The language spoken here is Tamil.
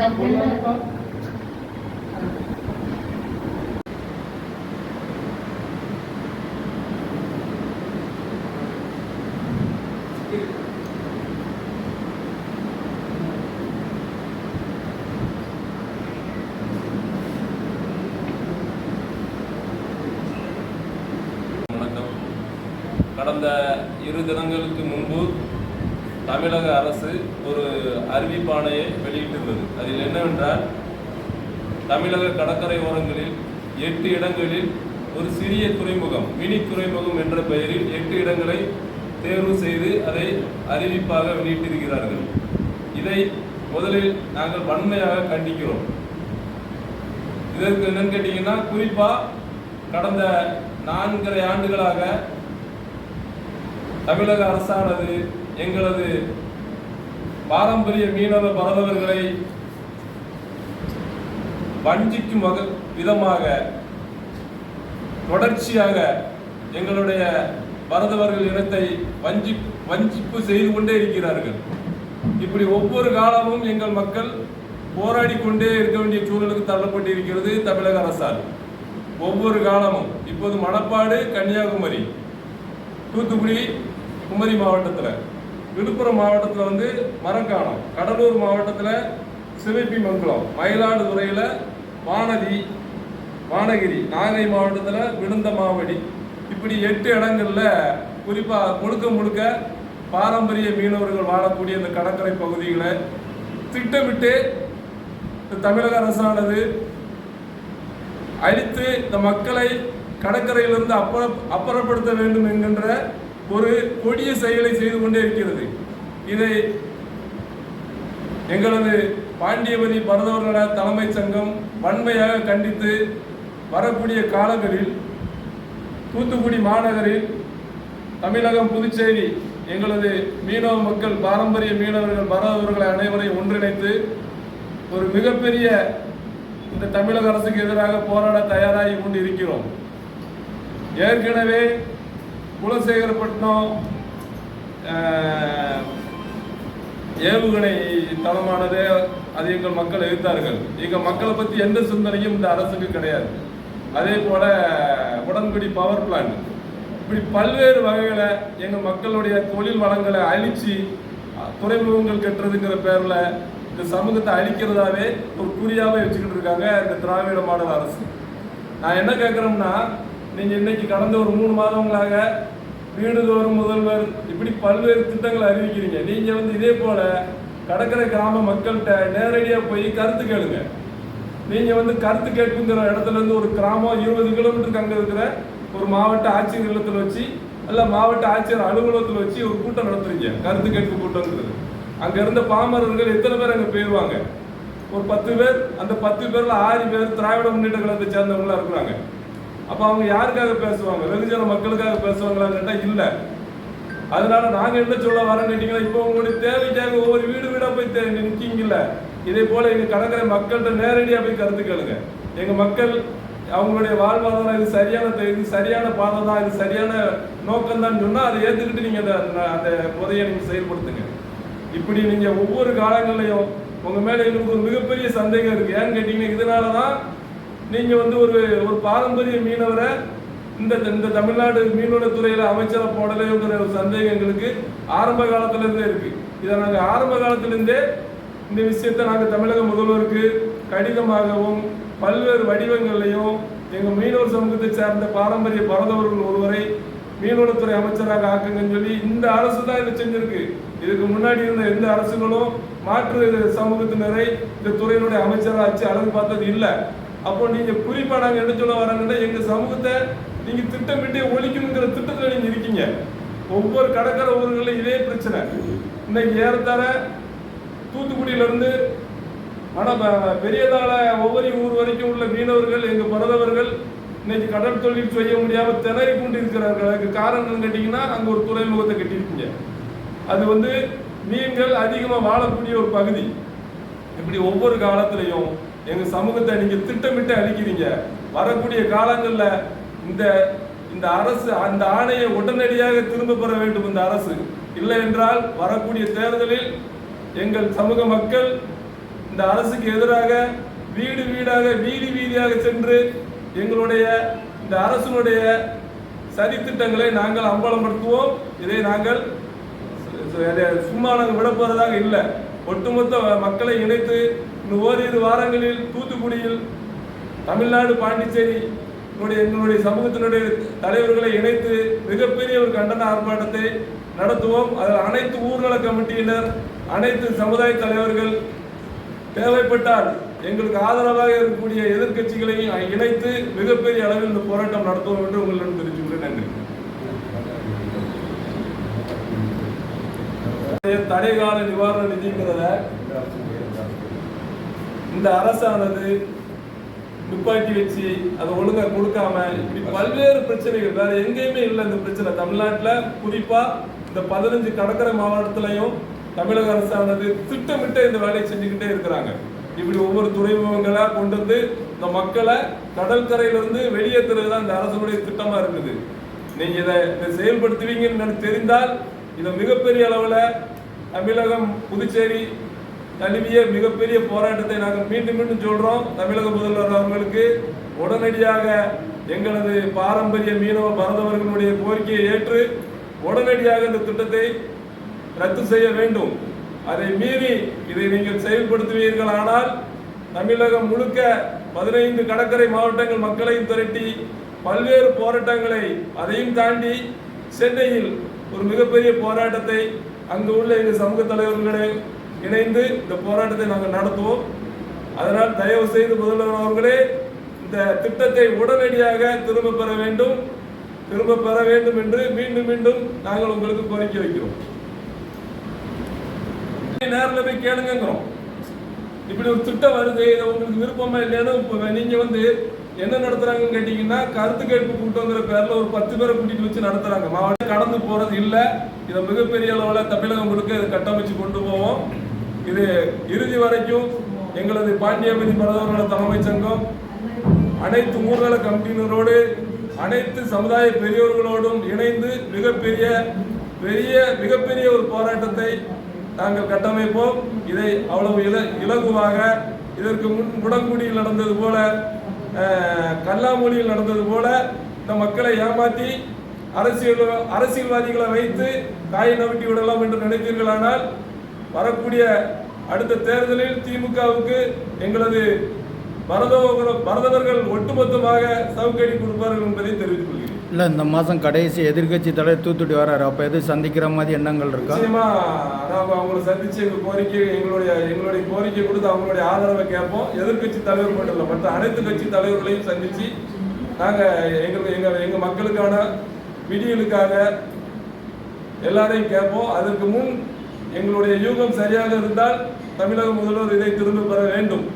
Thank you. கடந்த இரு தினங்களுக்கு முன்பு தமிழக அரசு ஒரு அறிவிப்பாணையை வெளியிட்டிருந்தது. அதில் என்னவென்றால் தமிழக கடற்கரை ஓரங்களில் எட்டு இடங்களில் ஒரு சிறிய துறைமுகம் மினி துறைமுகம் என்ற பெயரில் எட்டு இடங்களை தேர்வு செய்து அதை அறிவிப்பாக வெளியிட்டிருக்கிறார்கள். இதை முதலில் நாங்கள் வன்மையாக கண்டிக்கிறோம். இதற்கு என்னன்னு கேட்டீங்கன்னா குறிப்பா கடந்த நான்கரை ஆண்டுகளாக தமிழக அரசானது எங்களது பாரம்பரிய மீனவ பரதவர்களை வஞ்சிக்கும் வக விதமாக தொடர்ச்சியாக எங்களுடைய பரதவர்கள் இனத்தை வஞ்சி வஞ்சிப்பு செய்து கொண்டே இருக்கிறார்கள். இப்படி ஒவ்வொரு காலமும் எங்கள் மக்கள் போராடி கொண்டே இருக்க வேண்டிய சூழலுக்கு தள்ளப்பட்டு இருக்கிறது தமிழக அரசால். ஒவ்வொரு காலமும் இப்போது மணப்பாடு கன்னியாகுமரி தூத்துக்குடி குமரி மாவட்டத்தில். விழுப்புரம் மாவட்டத்தில் வந்து மரக்காணம் கடலூர் மாவட்டத்தில் சிவப்பி மங்கலம் மயிலாடுதுறையில் வானதி வானகிரி நாகை மாவட்டத்தில் விழுந்த மாவடி. இப்படி எட்டு இடங்களில் குறிப்பாக முழுக்க முழுக்க பாரம்பரிய மீனவர்கள் வாழக்கூடிய இந்த கடற்கரை பகுதிகளை திட்டமிட்டு தமிழக அரசானது அழித்து இந்த மக்களை கடற்கரையிலிருந்து அப்புற அப்புறப்படுத்த வேண்டும் என்கின்ற ஒரு கொடிய செயலை செய்து கொண்டே இருக்கிறது. இதை எங்களது பாண்டியபதி பரதவர்கள தலைமை சங்கம் வன்மையாக கண்டித்து வரக்கூடிய காலங்களில் தூத்துக்குடி மாநகரில் தமிழகம் புதுச்சேரி எங்களது மீனவ மக்கள் பாரம்பரிய மீனவர்கள் பரதவர்களை அனைவரையும் ஒன்றிணைத்து ஒரு மிகப்பெரிய இந்த தமிழக அரசுக்கு எதிராக போராட தயாராகி கொண்டு இருக்கிறோம் ஏற்கனவே குலசேகரப்பட்டினம் ஏவுகணை தளமானதே அது எங்கள் மக்கள் எதிர்த்தார்கள். எங்கள் மக்களை பற்றி எந்த சிந்தனையும் இந்த அரசுக்கு கிடையாது. அதே போல உடன்குடி பவர் பிளான்ட் இப்படி பல்வேறு வகைகளை எங்கள் மக்களுடைய தொழில் வளங்களை அழிச்சு துறைமுகங்கள் கட்டுறதுங்கிற பேரில் இந்த சமூகத்தை அழிக்கிறதாவே ஒரு குறியாகவே வச்சுக்கிட்டு இருக்காங்க இந்த திராவிட மாடல் அரசு. நான் என்ன கேட்குறோம்னா நீங்கள் இன்னைக்கு கடந்த ஒரு மூணு மாதங்களாக வீடுதோறும் முதல்வர் இப்படி பல்வேறு திட்டங்களை அறிவிக்கிறீங்க. நீங்கள் வந்து இதே போல் கடற்கரை கிராம மக்கள்கிட்ட நேரடியாக போய் கருத்து கேளுங்க. நீங்கள் வந்து கருத்து கேட்புங்கிற இடத்துலேருந்து ஒரு கிராமம் இருபது கிலோமீட்டருக்கு அங்கே இருக்கிற ஒரு மாவட்ட ஆட்சியர் இல்லத்தில் வச்சு அல்ல மாவட்ட ஆட்சியர் அலுவலகத்தில் வச்சு ஒரு கூட்டம் நடத்துறீங்க. கருத்து கேட்பு கூட்டம்ங்கிறது. அங்கே இருந்த பாமரர்கள் எத்தனை பேர் அங்கே போயிடுவாங்க ஒரு பத்து பேர் அந்த பத்து பேரில் ஆறு பேர் திராவிட முன்னேற்ற கழகத்தை சேர்ந்தவங்களா இருக்கிறாங்க. அப்போ அவங்க யாருக்காக பேசுவாங்க? வெகுஜன மக்களுக்காக பேசுவாங்களான்னு கேட்டால் இல்லை. அதனால நாங்க என்ன சொல்ல வரேன்னு கேட்டிங்கன்னா இப்போ உங்களுடைய தேவைக்காக ஒவ்வொரு வீடு வீடாக போய் தே- நிற்கிங்கல்ல இதே போல எங்க கடற்கரை மக்கள்கிட்ட நேரடியாக போய் கருத்து கேளுங்க. எங்க மக்கள் அவங்களுடைய வாழ்வாதாரம் இது சரியான இது சரியான பாதை தான் இது சரியான நோக்கம் தான் சொன்னால் அதை ஏற்றுக்கிட்டு நீங்கள் அந்த அந்த முறையை நீங்கள் செயல்படுத்துங்க. இப்படி நீங்கள் ஒவ்வொரு காலங்களையும் உங்கள் மேலே எங்களுக்கு ஒரு மிகப்பெரிய சந்தேகம் இருக்குது ஏன்னு கேட்டிங்கன்னா இதனால தான் நீங்கள் வந்து ஒரு ஒரு பாரம்பரிய மீனவரை இந்த இந்த தமிழ்நாடு மீன்வளத்துறையில அமைச்சரை போடலையோங்கிற ஒரு சந்தேகம் எங்களுக்கு ஆரம்ப காலத்திலேருந்தே இருக்குது இதை நாங்கள் ஆரம்ப காலத்திலேருந்தே இந்த விஷயத்தை நாங்கள் தமிழக முதல்வருக்கு கடிதமாகவும் பல்வேறு வடிவங்கள்லையும் எங்கள் மீனவர் சமூகத்தை சார்ந்த பாரம்பரிய பரதவர்கள் ஒருவரை மீன்வளத்துறை அமைச்சராக ஆக்குங்கன்னு சொல்லி இந்த அரசு தான் இதை செஞ்சிருக்கு. இதுக்கு முன்னாடி இருந்த எந்த அரசுகளும் மாற்று சமூகத்தினரை இந்த துறையினுடைய அமைச்சராக ஆச்சு அழகு பார்த்தது இல்லை. அப்போ நீங்க குறிப்பா நாங்க என்ன சொல்ல வராங்கன்னா எங்க சமூகத்தை நீங்க திட்டமிட்டே ஒழிக்கணுங்கிற திட்டத்துல நீங்க இருக்கீங்க. ஒவ்வொரு கடற்கரை ஊர்களிலும் இதே பிரச்சனை. இன்னைக்கு ஏறத்தாழ தூத்துக்குடியில இருந்து ஆனா பெரியதால ஒவ்வொரு ஊர் வரைக்கும் உள்ள மீனவர்கள் எங்க பரதவர்கள் இன்னைக்கு கடல் தொழில் செய்ய முடியாமல் திணறி கொண்டு இருக்கிறார்கள் அதுக்கு காரணம் என்னன்னு கேட்டீங்கன்னா அங்கே ஒரு துறைமுகத்தை கட்டியிருக்கீங்க. அது வந்து மீன்கள் அதிகமாக வாழக்கூடிய ஒரு பகுதி. இப்படி ஒவ்வொரு காலத்திலையும் எங்க சமூகத்தை நீங்க திட்டமிட்டு அழிக்கிறீங்க. வரக்கூடிய காலங்களில் இந்த இந்த அரசு அந்த ஆணையை உடனடியாக திரும்ப பெற வேண்டும் இந்த அரசு. இல்லை என்றால் வரக்கூடிய தேர்தலில் எங்கள் சமூக மக்கள் இந்த அரசுக்கு எதிராக வீடு வீடாக வீதி வீதியாக சென்று எங்களுடைய இந்த அரசினுடைய சதித்திட்டங்களை நாங்கள் அம்பலப்படுத்துவோம். இதை நாங்கள் சும்மா நாங்கள் விட இல்லை. ஒட்டுமொத்த மக்களை இணைத்து இன்னும் ஓரிரு வாரங்களில் தூத்துக்குடியில் தமிழ்நாடு பாண்டிச்சேரி எங்களுடைய சமூகத்தினுடைய தலைவர்களை இணைத்து மிகப்பெரிய ஒரு கண்டன ஆர்ப்பாட்டத்தை நடத்துவோம். அதில் அனைத்து ஊர்வல கமிட்டியினர் அனைத்து சமுதாய தலைவர்கள் தேவைப்பட்டால் எங்களுக்கு ஆதரவாக இருக்கக்கூடிய எதிர்க்கட்சிகளையும் இணைத்து மிகப்பெரிய அளவில் இந்த போராட்டம் நடத்துவோம் என்று உங்களிடம் தெரிவித்துள்ளேன் நன்றி. தடைகால நிவாரண நிதிங்கிறத இந்த அரசானது துப்பாக்கி வச்சு அதை ஒழுங்கா கொடுக்காம இப்படி பல்வேறு பிரச்சனைகள் வேற எங்கேயுமே இல்லை இந்த பிரச்சனை. தமிழ்நாட்டுல குறிப்பா இந்த பதினஞ்சு கடற்கரை மாவட்டத்திலையும் தமிழக அரசானது திட்டமிட்டு இந்த வேலையை செஞ்சுக்கிட்டே இருக்கிறாங்க. இப்படி ஒவ்வொரு துறைமுகங்களா கொண்டு வந்து இந்த மக்களை கடற்கரையில இருந்து வெளியேற்றுறது தான் இந்த அரசுடைய திட்டமா இருக்குது. நீங்க இதை செயல்படுத்துவீங்கன்னு தெரிந்தால் இதை மிகப்பெரிய அளவில் தமிழகம் புதுச்சேரி தழுவிய மிகப்பெரிய போராட்டத்தை நாங்கள் மீண்டும் மீண்டும் சொல்கிறோம் தமிழக முதல்வர் அவர்களுக்கு உடனடியாக எங்களது பாரம்பரிய மீனவ பரதவர்களுடைய கோரிக்கையை ஏற்று உடனடியாக இந்த திட்டத்தை ரத்து செய்ய வேண்டும். அதை மீறி இதை நீங்கள் செயல்படுத்துவீர்கள். ஆனால் தமிழகம் முழுக்க பதினைந்து கடற்கரை மாவட்டங்கள் மக்களையும் திரட்டி பல்வேறு போராட்டங்களை அதையும் தாண்டி சென்னையில் ஒரு மிகப்பெரிய போராட்டத்தை அங்கு உள்ள எங்கள் சமூக தலைவர்களே இணைந்து இந்த போராட்டத்தை நாங்கள் நடத்துவோம். அதனால் தயவு செய்து முதல்வர் அவர்களே இந்த திட்டத்தை உடனடியாக திரும்ப பெற வேண்டும். திரும்ப பெற வேண்டும் என்று மீண்டும் மீண்டும் நாங்கள் உங்களுக்கு கோரிக்கை வைக்கிறோம். நேரில் போய் கேளுங்கிறோம் இப்படி ஒரு திட்டம் வருது உங்களுக்கு விருப்பமா இல்லையானு இப்போ நீங்க வந்து என்ன நடத்துறாங்கன்னு கேட்டீங்கன்னா கருத்து கேட்பு கூட்டங்கிற பேர்ல ஒரு பத்து பேரை கூட்டிட்டு வச்சு நடத்துறாங்க. மாவட்டம் கடந்து போறது இல்ல. இதை மிகப்பெரிய அளவுல தமிழகம் முழுக்க இதை கட்டமைச்சு கொண்டு போவோம். இது இறுதி வரைக்கும் எங்களது பாண்டியபதி பரதவர்கள தலைமை சங்கம் அனைத்து ஊர்வல கமிட்டியினரோடு அனைத்து சமுதாய பெரியோர்களோடும் இணைந்து மிகப்பெரிய பெரிய மிகப்பெரிய ஒரு போராட்டத்தை நாங்கள் கட்டமைப்போம். இதை அவ்வளவு இல இலகுவாக இதற்கு முன் குடங்குடியில் நடந்தது போல கல்லாமொழியில் நடந்தது போல இந்த மக்களை ஏமாற்றி அரசியல் அரசியல்வாதிகளை வைத்து காய் நவிட்டி விடலாம் என்று நினைத்தீர்களானால் வரக்கூடிய அடுத்த தேர்தலில் திமுகவுக்கு எங்களது பரதவர்கள் பரதவர்கள் ஒட்டுமொத்தமாக சவுக்கடி கொடுப்பார்கள் என்பதை தெரிவித்துக் இல்லை இந்த மாதம் கடைசி எதிர்கட்சி தலைவர் தூத்துக்குடி வராரு. அப்போ எது சந்திக்கிற மாதிரி எண்ணங்கள் இருக்கா? நிச்சயமா அவங்களை சந்திச்சு எங்கள் கோரிக்கை எங்களுடைய எங்களுடைய கோரிக்கை கொடுத்து அவங்களுடைய ஆதரவை கேட்போம். எதிர்க்கட்சி தலைவர் மட்டும் இல்லை மற்ற அனைத்து கட்சி தலைவர்களையும் சந்திச்சு நாங்கள் எங்கள் எங்கள் எங்கள் மக்களுக்கான விடியலுக்காக எல்லாரையும் கேட்போம். அதற்கு முன் எங்களுடைய யூகம் சரியாக இருந்தால் தமிழக முதல்வர் இதை திரும்ப பெற வேண்டும்.